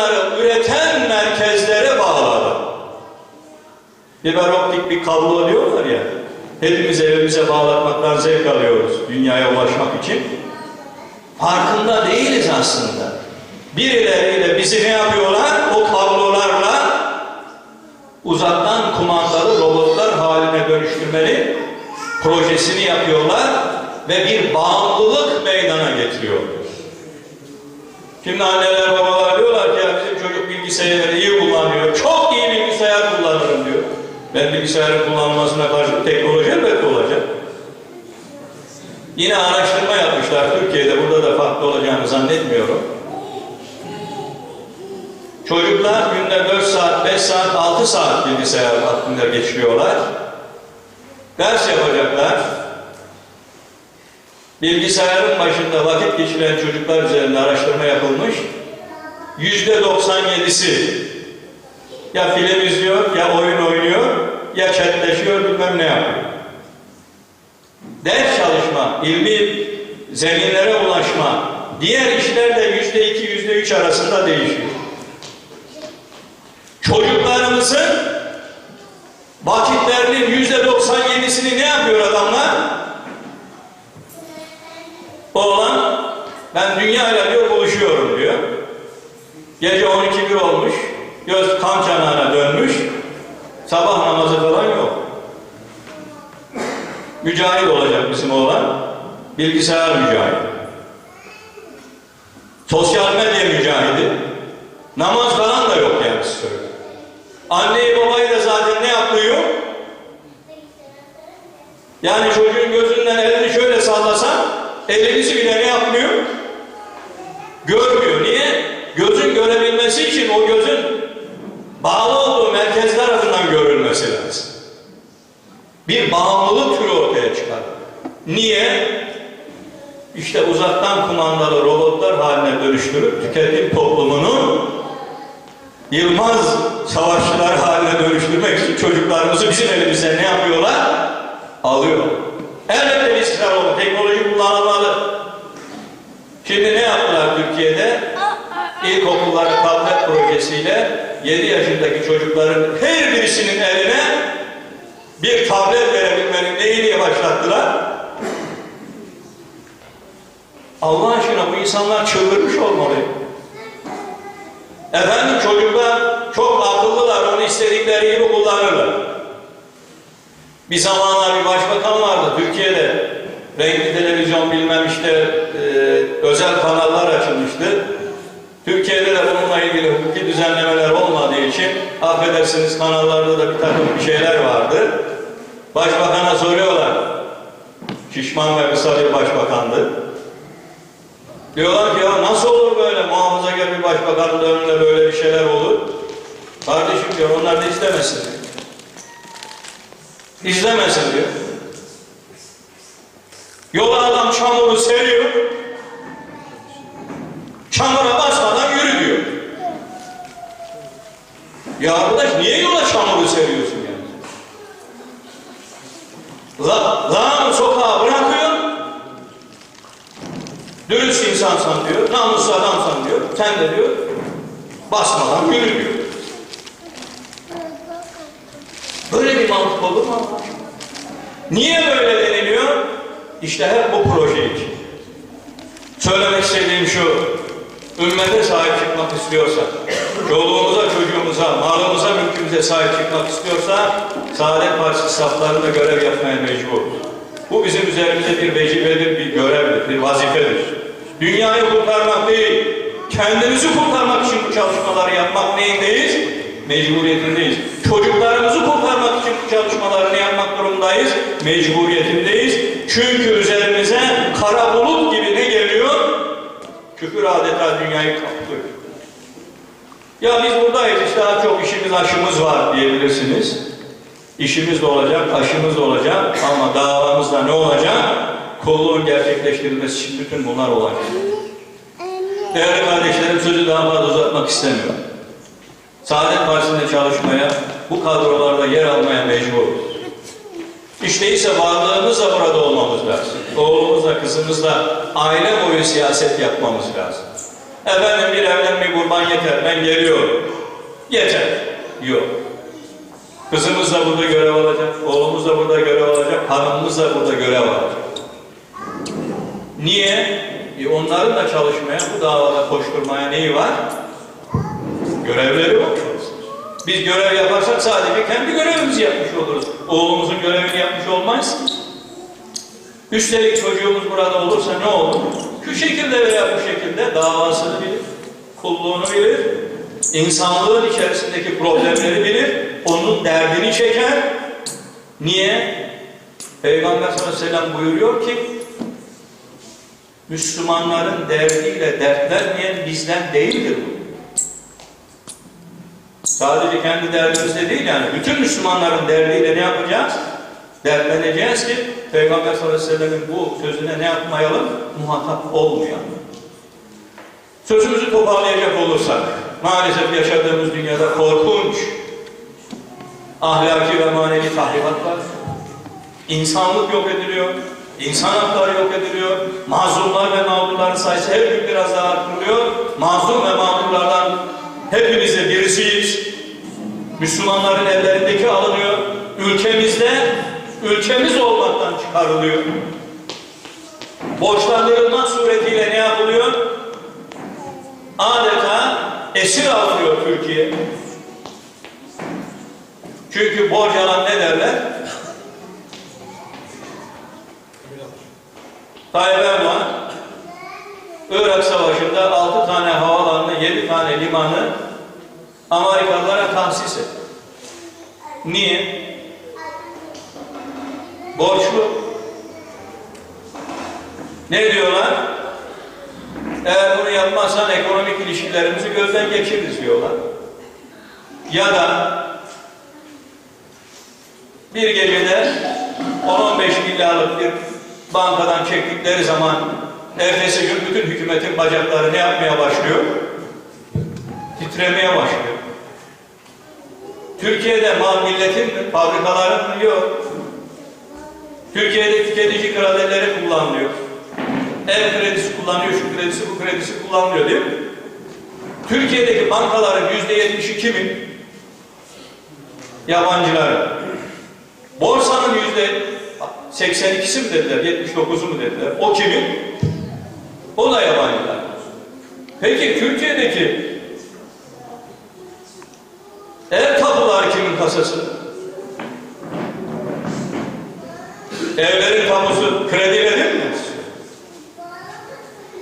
bunları üreten merkezlere bağladı. Fiber optik bir kablo diyorlar ya. Hepimiz evimize bağlatmaktan zevk alıyoruz dünyaya ulaşmak için. Farkında değiliz aslında. Birileriyle bizi ne yapıyorlar? O kablolarla uzaktan kumandalı robotlar haline dönüştürmeli projesini yapıyorlar ve bir bağımlılık meydana getiriyorlar. Şimdi anneler babalar bilgisayarı iyi kullanıyor, çok iyi bilgisayar kullanırım diyor. Ben bilgisayarın kullanılmasına karşı teknoloji elbette olacak. Yine araştırma yapmışlar Türkiye'de, burada da farklı olacağını zannetmiyorum. Çocuklar günde 4 saat, 5 saat, 6 saat bilgisayar hakkında geçiriyorlar. Ders yapacaklar. Bilgisayarın başında vakit geçiren çocuklar üzerinde araştırma yapılmış. Yüzde 97'si ya film izliyor, ya oyun oynuyor, ya chatleşiyor, bilmem ne yapıyor. Ders çalışma, ilmi zeminlere ulaşma, diğer işler de yüzde iki, yüzde üç arasında değişiyor. Çocuklarımızın vakitlerinin yüzde 97'sini ne yapıyor adamlar? Oğlan ben dünyayla diyor buluşuyorum diyor. Gece 12 bir olmuş. Göz kan çanağına dönmüş. Sabah namazı falan yok. Mücahit olacak bizim oğlan. Bilgisayar mücahidi. Sosyal medya mücahidi. Namaz falan da yok yani söylüyor. Anneyi babayı da zaten ne yapıyor? Yani çocuğun gözünden elini şöyle sallasan elinizi bile ne yapmıyor? Görmüyor. Niye? Gözün görebilmesi için o gözün bağlı olduğu merkezler tarafından görülmesi. Bir bağımlılık türü ortaya çıkar. Niye? İşte uzaktan kumandalı robotlar haline dönüştürüp tüketim toplumunu Yılmaz savaşçılar haline dönüştürmek için çocuklarımızı bizim elimizden ne yapıyorlar? Alıyor. Elbette bir ısrar oldu. Teknoloji kullanılmalı. Şimdi ne yaptılar Türkiye'de? İlkokullara tablet projesiyle 7 yaşındaki çocukların her birisinin eline bir tablet verebilmenin neyini başlattılar? Allah aşkına bu insanlar çıldırmış olmalı. Efendim çocuklar çok akıllılar, onu istedikleri gibi kullanırlar. Bir zamanlar bir başbakan vardı Türkiye'de. Renkli televizyon bilmem işte e, özel kanallar açılmıştı. Türkiye'de de bununla ilgili hukuki düzenlemeler olmadığı için affedersiniz kanallarda da bir takım bir şeyler vardı. Başbakan'a soruyorlar. Şişman ve kısa bir başbakandı. Diyorlar ki ya nasıl olur böyle muhafazakar bir başbakanın önünde böyle bir şeyler olur? Kardeşim diyor onlar da istemesin diyor. İzlemesin diyor. Yola adam çamuru seriyor. Çamura basmadan yürü diyor. Ya arkadaş niye yola çamuru seriyorsun yani? La, lağım sokağa bırakıyor. Dürüst insansan diyor, namuslu adamsan diyor, sen de diyor, basmadan yürü diyor. Böyle bir mantık olur mu? Niye böyle deniliyor? İşte hep bu proje için. Söylemek istediğim şu, ümmete sahip çıkmak istiyorsa, çoluğumuza, çocuğumuza, malımıza, mülkümüze sahip çıkmak istiyorsa, Saadet Partisi saflarında görev yapmaya mecbur. Bu bizim üzerimize bir vecibedir, bir görevdir, bir vazifedir. Dünyayı kurtarmak değil, kendimizi kurtarmak için bu çalışmaları yapmak neyindeyiz? Mecburiyetindeyiz. Çocuklarımızı kurtarmak için bu çalışmalarını yapmak durumundayız, mecburiyetindeyiz. Çünkü üzerimize kara bulut gibi ne geliyor? Küfür adeta dünyayı kaplıyor. Ya biz buradayız işte daha çok işimiz aşımız var diyebilirsiniz. İşimiz de olacak, aşımız da olacak ama davamızda ne olacak? Kulluğun gerçekleştirilmesi için bütün bunlar olacak. Değerli kardeşlerim sözü daha fazla uzatmak istemiyorum. Saadet Partisi'nde çalışmaya, bu kadrolarda yer almaya mecburuz. İşte ise varlığımızla burada olmamız lazım. Oğlumuzla, kızımızla aile boyu siyaset yapmamız lazım. Efendim bir evden bir kurban yeter, ben geliyorum. Yeter. Yok. Kızımız da burada görev alacak, oğlumuz da burada görev alacak, hanımımız da burada görev alacak. Niye? E onların da çalışmaya, bu davada koşturmaya neyi var? Görevleri var. Biz görev yaparsak sadece kendi görevimizi yapmış oluruz. Oğlumuzun görevini yapmış olmayız. Üstelik çocuğumuz burada olursa ne olur? Şu şekilde veya bu şekilde davasını bilir, kulluğunu bilir, insanlığın içerisindeki problemleri bilir, onun derdini çeker. Niye? Peygamber sallallahu aleyhi ve sellem buyuruyor ki, Müslümanların derdiyle dertlenmeyen bizden değildir bu. Sadece kendi derdimizde değil yani bütün Müslümanların derdiyle ne yapacağız? Dertleneceğiz ki Peygamber sallallahu aleyhi ve sellem'in bu sözüne ne yapmayalım? Muhatap olmayalım. Sözümüzü toparlayacak olursak maalesef yaşadığımız dünyada korkunç ahlaki ve manevi tahribat var. İnsanlık yok ediliyor. İnsan hakları yok ediliyor. Mazlumlar ve mağdurların sayısı her gün biraz daha artırılıyor. Mazlum ve mağdurlardan hepimiz de birisiyiz. Müslümanların ellerindeki alınıyor. Ülkemizde ülkemiz olmaktan çıkarılıyor. Borçlandırılmak suretiyle ne yapılıyor? Adeta esir alınıyor Türkiye. Çünkü borç alan ne derler? Tayyip Erdoğan Irak Savaşı'nda 6 tane havalanı, 7 tane limanı Amerikalılara tahsis etti. Niye? Borçlu. Ne diyorlar? Eğer bunu yapmazsan ekonomik ilişkilerimizi gözden geçiririz diyorlar. Ya da bir gecede 10-15 milyarlık bir bankadan çektikleri zaman ertesi gün bütün hükümetin bacakları ne yapmaya başlıyor? Titremeye başlıyor. Türkiye'de mal milletin mi? Fabrikaların? Yok. Türkiye'de tüketici kredileri kullanılıyor. Ev kredisi kullanıyor, şu kredisi, bu kredisi kullanılıyor değil mi? Türkiye'deki bankaların yüzde yetmişi kimin? Yabancıların. Borsanın yüzde 82'si mi dediler, 79'u mu dediler? O kimin? O da yabancılar. Peki Türkiye'deki ev tapuları kimin kasası? Evlerin tapusu krediyle değil mi?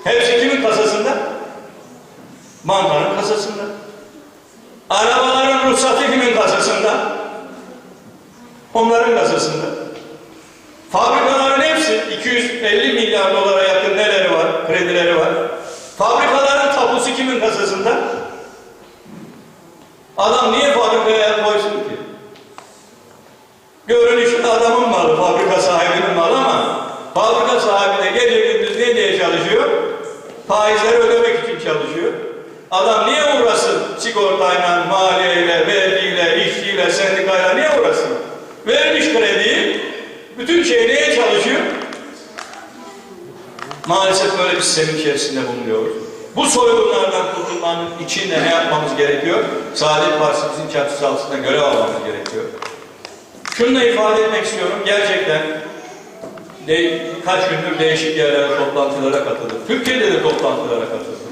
Hepsi kimin kasasında? Bankanın kasasında. Arabaların ruhsatı kimin kasasında? Onların kasasında. Fabrikaların hepsi 250 milyar dolara yakın neleri var? Kredileri var. Fabrikaların tapusu kimin kasasında? Adam niye fabrikaya el koysun ki? Görünüşte adamın malı, fabrika sahibinin malı ama fabrika sahibi de gece gündüz ne diye çalışıyor? Faizleri ödemek için çalışıyor. Adam niye uğrasın sigortayla, maliyeyle, vergiyle, işçiyle, sendikayla niye uğrasın? Vermiş krediyi, bütün şey neye çalışıyor? Maalesef böyle bir sistemin içerisinde bulunuyoruz. Bu soygunlardan kurtulmanın içinde ne yapmamız gerekiyor? Saadet Partimizin çatısı altında görev almamız gerekiyor. Şunu da ifade etmek istiyorum. Gerçekten de, kaç gündür değişik yerlere toplantılara katıldım. Türkiye'de de toplantılara katıldım.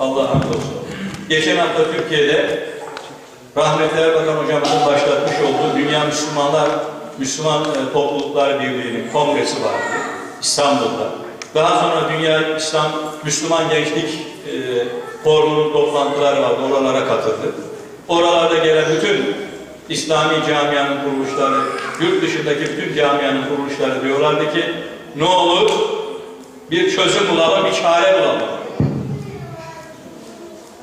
Allah hamdolsun. Geçen hafta Türkiye'de rahmetli Erbakan hocamızın başlatmış olduğu Dünya Müslümanlar Müslüman e, Topluluklar Birliği'nin kongresi vardı İstanbul'da. Daha sonra Dünya İslam Müslüman Gençlik e, Forumu'nun toplantıları vardı. Oralara katıldık. Oralarda gelen bütün İslami camianın kuruluşları, yurt dışındaki bütün camianın kuruluşları diyorlardı ki ne olur bir çözüm bulalım, bir çare bulalım.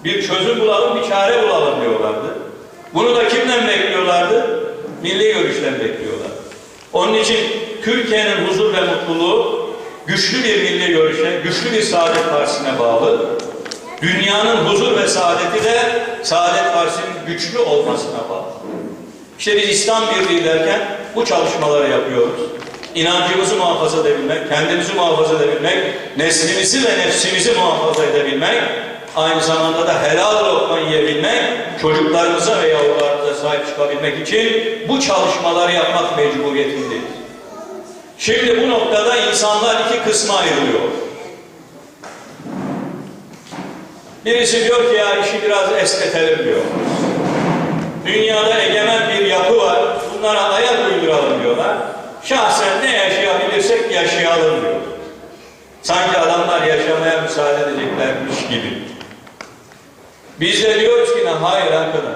Bir çözüm bulalım, bir çare bulalım diyorlardı. Bunu da kimden bekliyorlardı? Milli görüşten bekliyorlar. Onun için Türkiye'nin huzur ve mutluluğu güçlü bir milli görüşe, güçlü bir saadet partisine bağlı. Dünyanın huzur ve saadeti de Saadet Partisi'nin güçlü olmasına bağlı. İşte biz İslam Birliği derken bu çalışmaları yapıyoruz. İnancımızı muhafaza edebilmek, kendimizi muhafaza edebilmek, neslimizi ve nefsimizi muhafaza edebilmek, aynı zamanda da helal lokma yiyebilmek, çocuklarımıza ve yavrularımıza sahip çıkabilmek için bu çalışmaları yapmak mecburiyetindeyiz. Şimdi bu noktada insanlar iki kısma ayrılıyor. Birisi diyor ki ya işi biraz esnetelim diyor. Dünyada egemen bir yapı var. Bunlara ayak uyduralım diyorlar. Şahsen ne yaşayabilirsek yaşayalım diyor. Sanki adamlar yaşamaya müsaade edeceklermiş gibi. Biz de diyoruz ki ne? Hayır arkadaş.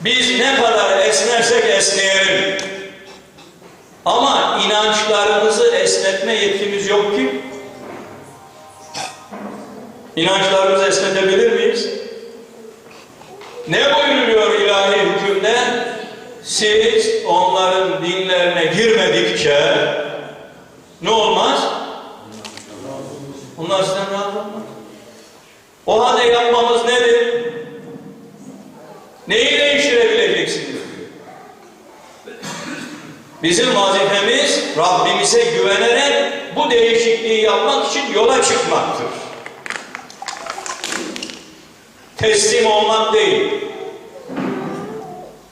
Biz ne kadar esnersek esneyelim. Ama inançlarımızı esnetme yetkimiz yok ki. İnançlarımızı esnetebilir miyiz? Ne buyuruyor ilahi hükümde? Siz onların dinlerine girmedikçe ne olmaz? Onlar sizden razı olmaz. O halde yapmamız nedir? Neyi değiştirebileceksiniz? Bizim vazifemiz Rabbimize güvenerek bu değişikliği yapmak için yola çıkmaktır. Teslim olmak değil.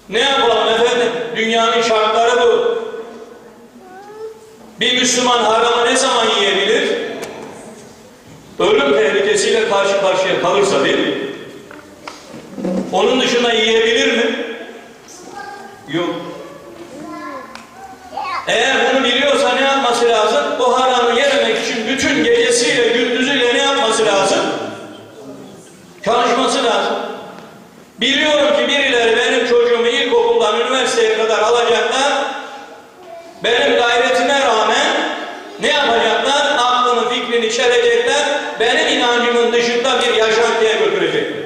Ne yapalım efendim? Dünyanın şartları bu. Bir Müslüman haramı ne zaman yiyebilir? Ölüm tehlikesiyle karşı karşıya kalırsa değil mi? Onun dışında yiyebilir mi? Yok. Eğer bunu biliyorsa ne yapması lazım? O haramı yememek için bütün gecesiyle gündüzüyle ne yapması lazım? Çalışması lazım. Biliyorum ki birileri benim çocuğumu ilkokuldan üniversiteye kadar alacaklar. Benim gayretime rağmen ne yapacaklar? Aklını, fikrini çelecekler. İnancımın dışında bir yaşantıya götürecekler.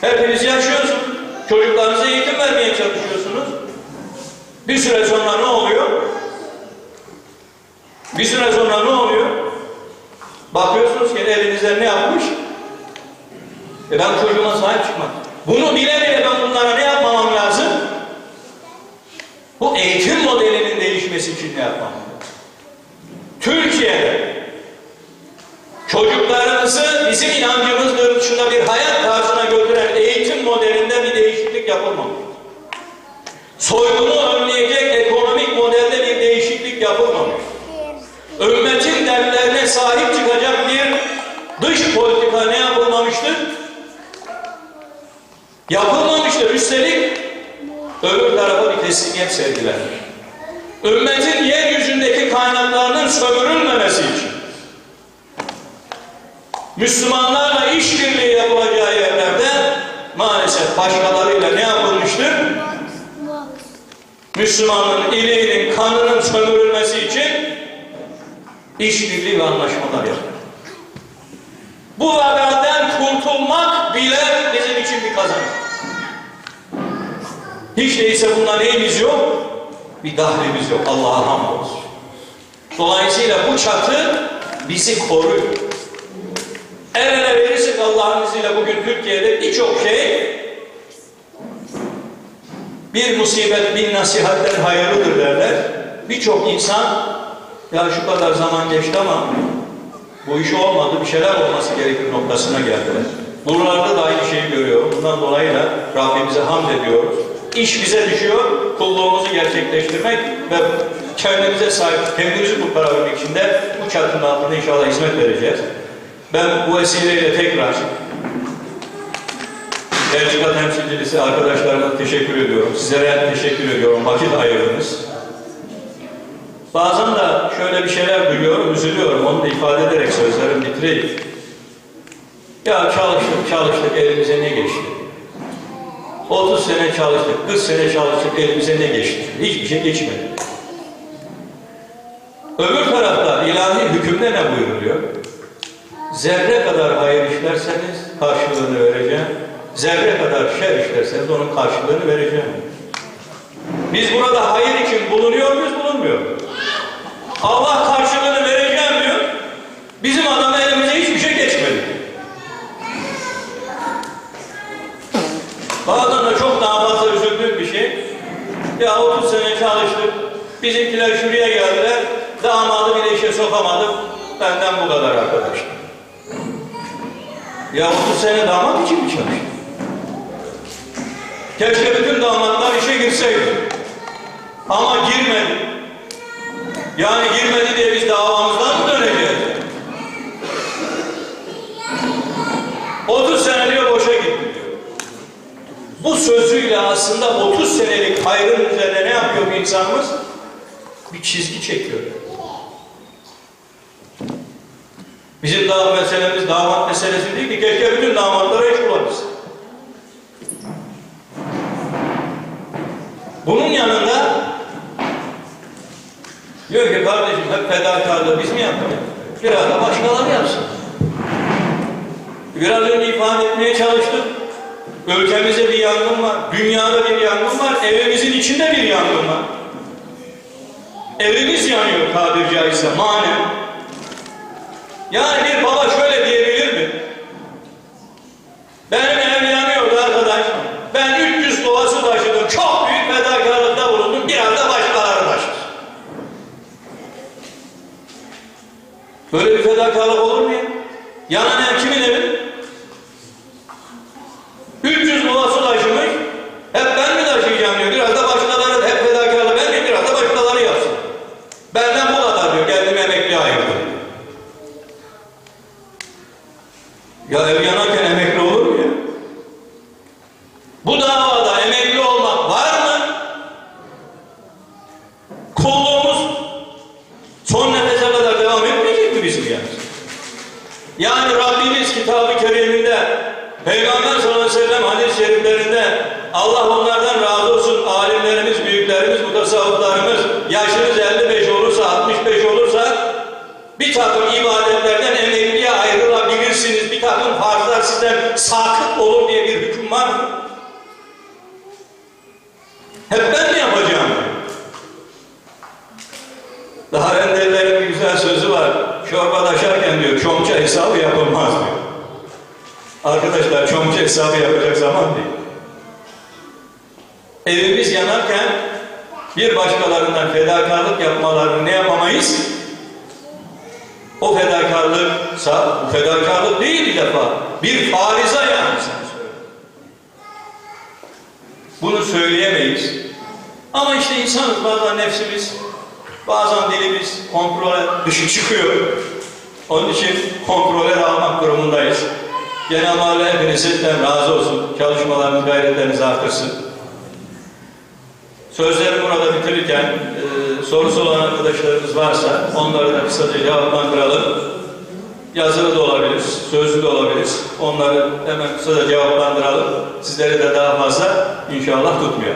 Hepiniz yaşıyorsunuz. Çocuklarınıza eğitim vermeye çalışıyorsunuz. Bir süre sonra ne oluyor? Bir süre sonra ne oluyor? Bakıyorsunuz ki elinizde ne yapmış? E ben çocuğuma sahip çıkmak. Bunu bile bile ben bunlara ne yapmamam lazım? Bu eğitim modelinin değişmesi için ne yapmam lazım? Türkiye'de çocuklarımızı bizim inancımız dışında bir hayat tarzına götüren eğitim modelinde bir değişiklik yapılmamış. Soygunu önleyecek ekonomik modelde bir değişiklik yapılmamış. Ümmetin dertlerine sahip çıkacak bir dış politika ne yapılmamıştır? Yapılmamıştır. Üstelik öbür tarafa bir teslimiyet sergilenmiş. Ümmetin yeryüzündeki kaynaklarının sömürülmemesi için Müslümanlarla işbirliği yapılacağı yerlerde maalesef başkalarıyla ne yapılmıştır? Müslümanın iliğinin, kanının sömürülmesi için işbirliği ve anlaşmalar yapılır. Bu vakadan kurtulmak bile bizim için bir kazanç. Hiç değilse bunda neyimiz yok? Bir dahlimiz yok. Allah'a hamdolsun. Dolayısıyla bu çatı bizi koruyor. El ele verirsek Allah'ın izniyle bugün Türkiye'de birçok şey bir musibet bin nasihatten hayırlıdır derler. Birçok insan ya şu kadar zaman geçti ama bu iş olmadı, bir şeyler olması gerekir noktasına geldiler. Buralarda da aynı şeyi görüyorum. Bundan dolayı da Rabbimize hamd ediyoruz. İş bize düşüyor, kulluğumuzu gerçekleştirmek ve kendimize sahip, kendimizi kurtarabilmek için de bu çatının altında inşallah hizmet vereceğiz. Ben bu vesileyle tekrar Belçika temsilcisi arkadaşlarıma teşekkür ediyorum. Sizlere teşekkür ediyorum. Vakit ayırdınız. Bazen de şöyle bir şeyler duyuyorum, üzülüyorum. Onu da ifade ederek sözlerimi bitireyim. Ya çalıştık, çalıştık, elimize ne geçti? 30 sene çalıştık, 40 sene çalıştık, elimize ne geçti? Hiçbir şey geçmedi. Öbür tarafta ilahi hükümde ne buyuruluyor? Zerre kadar hayır işlerseniz karşılığını vereceğim. Zerre kadar şer işlerseniz onun karşılığını vereceğim. Biz burada hayır için bulunuyor muyuz, bulunmuyor? Allah karşılığını vereceğim diyor. Bizim adam elimize hiçbir şey geçmedi. Bazen de çok daha fazla üzüldüğüm bir şey. Ya 30 sene çalıştık. Bizimkiler şuraya geldiler. Damadı bile işe sokamadık. Benden bu kadar arkadaşlar. Ya 30 sene damat için mi çalıştın? Keşke bütün damatlar işe girseydi. Ama girmedi. Yani girmedi diye biz davamızdan mı döneceğiz? 30 sene diyor boşa gitti. Bu sözüyle aslında 30 senelik hayrın üzerine ne yapıyor insanımız? Bir çizgi çekiyor. Bizim daha meselemiz damat meselesi değil ki keşke bütün damatlara iş bulabilsin. Bunun yanında diyor ki kardeşim hep fedakarlığı biz mi yaptık? Biraz da başkaları yapsın. Biraz önce ifade etmeye çalıştım. Ülkemizde bir yangın var, dünyada bir yangın var, evimizin içinde bir yangın var. Evimiz yanıyor tabiri caizse manen. Yani bir baba şöyle diyebilir mi? Benim ev yanıyordu arkadaş. Ben 300 kova su taşıdım. Çok büyük fedakarlıkta bulundum. Biraz da başkaları taşır. Böyle bir fedakarlık olur mu ya? Yanan ev kimin evi? 300 kova su taşımış. Hep ben mi taşıyacağım diyor. Biraz da başkaları hep fedakarlık ben miyim? Biraz da başkaları yapsın. Benden bu kadar diyor. Kendimi emekli ayırdım. Ya ev yanarken emekli olur mu ya? Bu davada emekli olmak var mı? Kulluğumuz son nefese kadar devam etmeyecek mi bizim yani? Yani Rabbimiz kitabı keriminde Peygamber sallallahu aleyhi ve sellem hadis-i şeriflerinde Allah onlardan razı olsun alimlerimiz, büyüklerimiz, mutasavvıflarımız yaşınız 55 olursa, 65 olursa bir takım ibadetlerden emekliye ayrılabilirsiniz. Bir takım sizden sakıt olur diye bir hüküm var mı? Hep ben mi yapacağım? Daha Renderlerin bir güzel sözü var. Çorba taşarken diyor, çomça hesabı yapılmaz diyor. Arkadaşlar çomça hesabı yapacak zaman değil. Evimiz yanarken bir başkalarından fedakarlık yapmalarını ne yapamayız? O fedakarlıksa, bu fedakarlık değil bir defa. Bir fariza söyle. Bunu söyleyemeyiz. Ama işte insanız bazen nefsimiz, bazen dilimiz kontrole dışı çıkıyor. Onun için kontrole almak durumundayız. Cenab-ı Allah hepinizden razı olsun. Çalışmalarınız, gayretleriniz artırsın. Sözlerimi burada bitirirken e, sorusu olan arkadaşlarımız varsa onları da kısaca cevaplandıralım. Yazılı da olabilir, sözlü de olabilir. Onları hemen kısaca cevaplandıralım. Sizleri de daha fazla inşallah tutmuyor.